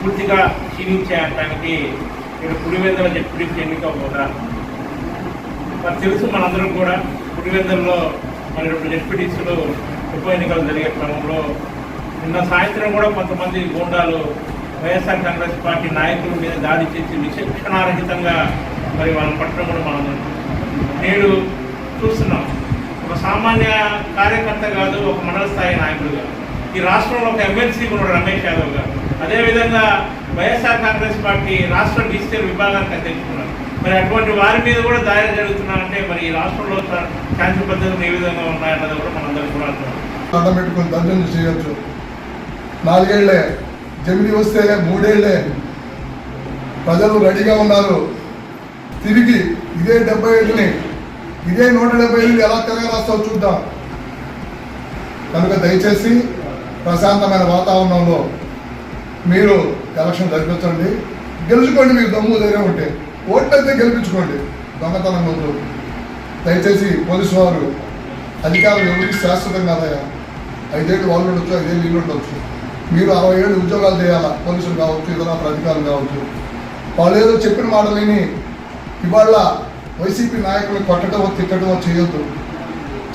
పూర్తిగా క్షీణించేయడానికి ఇక్కడ పులివెందల జడ్పీటీసీ ఎన్నిక కూడా మరి తెలుసు మనందరం కూడా పులివెందల్లో మరి రెండు జడ్పీటీసీలు ఉప ఎన్నికలు జరిగే క్రమంలో నిన్న సాయంత్రం కూడా కొంతమంది గూండాలు వైఎస్ఆర్ కాంగ్రెస్ పార్టీ నాయకుల మీద దాడి చేసి విచక్షణారహితంగా మరి వాళ్ళని పట్టడం కూడా మనం నేడు చూస్తున్నాం. ఒక సామాన్య కార్యకర్త కాదు ఒక మండల స్థాయి నాయకుడుగా ఈ రాష్ట్రంలో ఒక ఎమ్మెల్సీ కూడా రమేష్ యాదవ్ గారు. అదేవిధంగా వైఎస్ఆర్ కాంగ్రెస్ పార్టీ రాష్ట్ర డిజిటల్ విభాగానికి అధ్యక్షున్నారు మరి అటువంటి వారి మీద కూడా దాడి జరుగుతున్నారంటే మరి ఈ రాష్ట్రంలో శాంతి పద్ధతులు ఏ విధంగా ఉన్నాయన్నది కూడా మనందరం కూడా అర్థం. పెట్టుకుని దర్జన చేయొచ్చు? నాలుగేళ్ళే జమిని వస్తే మూడేళ్ళే. ప్రజలు రెడీగా ఉన్నారు. తిరిగి ఇదే డెబ్బై ఐదుని ఇదే నూట డెబ్బై ఐదు ఎలా రాస్తావు చూద్దాం. కనుక దయచేసి ప్రశాంతమైన వాతావరణంలో మీరు ఎలక్షన్ జరిపించండి గెలుచుకోండి మీకు దమ్ము ధైర్యం ఉంటే. ఓట్లయితే గెలిపించుకోండి. దొంగతనం ముందు దయచేసి పోలీసు వారు అధికారులు ఎవరికి శాశ్వతం కాదయ్యా. ఐదేళ్ళు వాళ్ళు ఉండొచ్చు ఐదేళ్ళు ఇల్లు ఉండొచ్చు. మీరు అరవై ఏళ్ళు ఉద్యోగాలు చేయాలా? పోలీసులు కావచ్చు ఇతర అధికారులు కావచ్చు. వాళ్ళు ఏదో చెప్పిన మాటలు ఇవాళ వైసీపీ నాయకులు కొట్టడమో తిట్టడమో చేయొద్దు.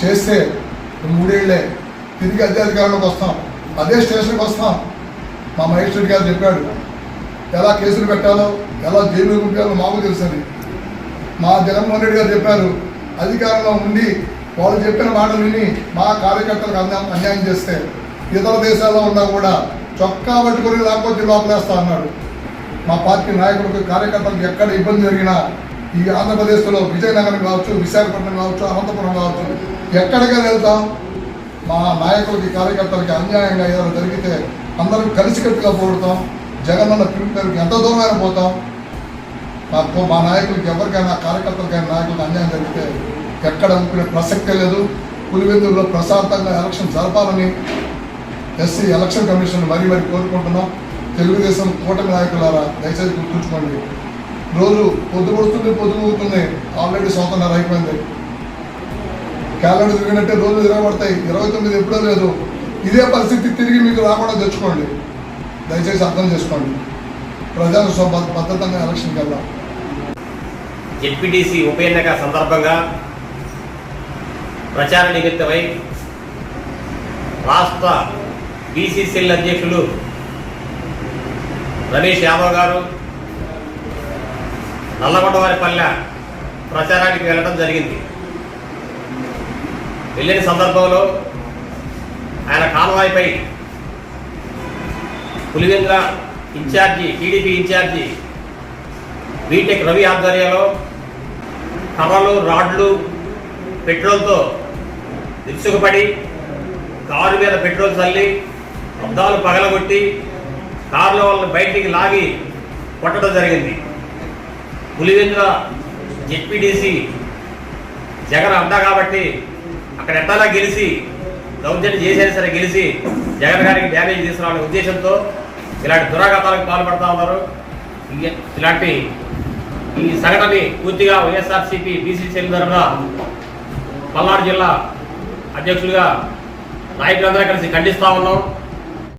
చేస్తే మూడేళ్ళే. తిరిగి అదే అధికారంలోకి వస్తాం. అదే స్టేషన్కి వస్తాం. మా మహేశ్వరి గారు చెప్పాడు ఎలా కేసులు పెట్టాలో ఎలా జైలు పంపాలో మాకు తెలుసని. మా జగన్మోహన్ రెడ్డి గారు చెప్పారు అధికారంలో ఉండి వాళ్ళు చెప్పిన మాటలు విని మా కార్యకర్తలకు అన్యాయం అన్యాయం చేస్తే ఇతర దేశాల్లో ఉన్నా కూడా చొక్కా పట్టుకుని లేకపోతే లోపలేస్తా అన్నాడు. మా పార్టీ నాయకులకు కార్యకర్తలకు ఎక్కడ ఇబ్బంది జరిగినా ఈ ఆంధ్రప్రదేశ్లో విజయనగరం కావచ్చు విశాఖపట్నం కావచ్చు అనంతపురం కావచ్చు ఎక్కడికైనా వెళ్తాం. మా నాయకులకి కార్యకర్తలకి అన్యాయంగా ఏదైనా జరిగితే అందరం కలిసికట్టుగా పోడతాం జగనన్న అన్న మేరకు ఎంత దూరమైనా పోతాం. మాకు మా నాయకులకి ఎవరికైనా కార్యకర్తలకైనా నాయకులకు అన్యాయం జరిగితే ఎక్కడ అనుకునే ప్రసక్తే లేదు. పులివెందుల్లో ప్రశాంతంగా ఎలక్షన్ జరపాలని ఎస్సీ ఎలక్షన్ కమిషన్ మరీ మరీ కోరుకుంటున్నాం. తెలుగుదేశం కూటమి నాయకులారా దయచేసి గుర్తుంచుకోండి. రోజు పొద్దు పొడుతుంది పొద్దు ఊగుతుంది. ఆల్రెడీ స్వాతంత్రం అయిపోయింది క్యాలెండర్ తిరిగినట్టే రోజులు తిరగబడతాయి ఇరవై తొమ్మిది ఎప్పుడో లేదు. ఇదే పరిస్థితి తిరిగి మీకు రాకుండా తెచ్చుకోండి. దయచేసి అర్థం చేసుకోండి. ప్రజలు భద్రతంగా ఎలక్షన్కి వెళ్దాం జెడ్పీటీసీ ఉప ఎన్నిక సందర్భంగా ప్రచార నిమిత్తమై రాష్ట్ర బీసీసీఎల్ అధ్యక్షులు రమేష్ యాదవ్ గారు నల్లగొండవారిపల్లె ప్రచారానికి వెళ్ళడం జరిగింది. వెళ్ళిన సందర్భంలో ఆయన కాన్వాయ్పై Pulivendula in charge TDP in charge BTech Ravi ఆధ్వర్యంలో కర్రలు రాడ్లు పెట్రోల్తో విరుచుకుపడి కారు మీద పెట్రోల్ చల్లి అద్దాలు పగలగొట్టి కారులో వాళ్ళని బయటికి లాగి కొట్టడం జరిగింది. పులివెందుల జెడ్పీటీసీ జగన్ అడ్డా కాబట్టి అక్కడ ఎట్టాలా గెలిచి దౌర్జన్యం చేసేది సరే గెలిచి జగన్ గారికి డ్యామేజ్ తీసుకురావాలనే ఉద్దేశంతో ఇలాంటి దురాఘాతాలకు పాల్పడతా ఉన్నారు. ఇలాంటి ఈ సంఘటనని పూర్తిగా వైఎస్ఆర్సీపీ బీసీసీఎల్ తరఫున పల్నాడు జిల్లా అధ్యక్షులుగా నాయకులందరూ కలిసి ఖండిస్తా ఉన్నాం.